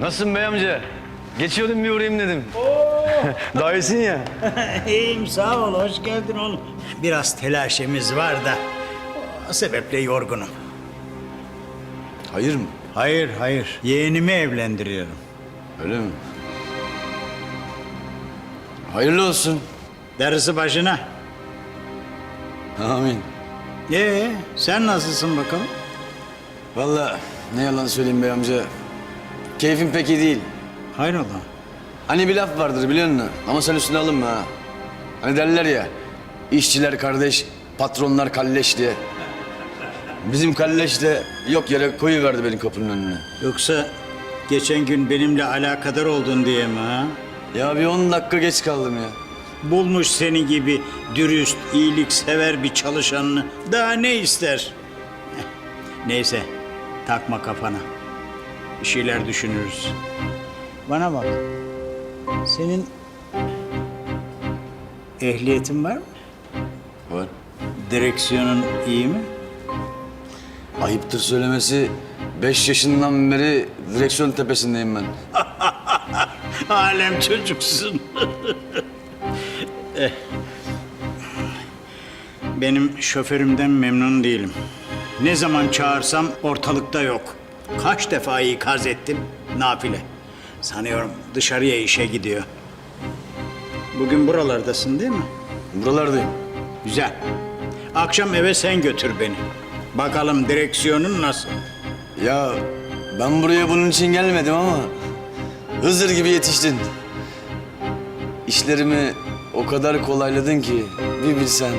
Nasılsın bey amca? Geçiyordum bir uğrayayım dedim. Daha iyisin ya. İyiyim sağ ol, hoş geldin oğlum. Biraz telaşemiz var da o sebeple yorgunum. Hayır mı? Hayır, hayır. Yeğenimi evlendiriyorum. Öyle mi? Hayırlı olsun. Darısı başına. Amin. Ee, sen nasılsın bakalım? Vallahi ne yalan söyleyeyim bey amca. Keyfim pek iyi değil. Hayrola? Hani bir laf vardır biliyor musun? Ama sen üstüne alınma ha. Hani derler ya, işçiler kardeş, patronlar kalleş diye. Bizim kalleş de yok yere koyuverdi benim kapının önüne. Yoksa geçen gün benimle alakadar oldun diye mi ha? Ya bir 10 dakika geç kaldım ya. Bulmuş seni gibi dürüst, iyiliksever bir çalışanını. Daha ne ister? Neyse, takma kafana. Bir şeyler düşünürüz. Bana bak. Senin ehliyetin var mı? Var. Direksiyonun iyi mi? Ayıptır söylemesi 5 yaşından beri direksiyon tepesindeyim ben. Alem çocuksun. Eh. Benim şoförümden memnun değilim. Ne zaman çağırsam ortalıkta yok. Kaç defa ikaz ettim nafile. Sanıyorum dışarıya işe gidiyor. Bugün buralardasın değil mi? Buralardayım. Güzel. Akşam eve sen götür beni. Bakalım direksiyonun nasıl? Ya ben buraya bunun için gelmedim ama Hızır gibi yetiştin. İşlerimi o kadar kolayladın ki bir bilsen.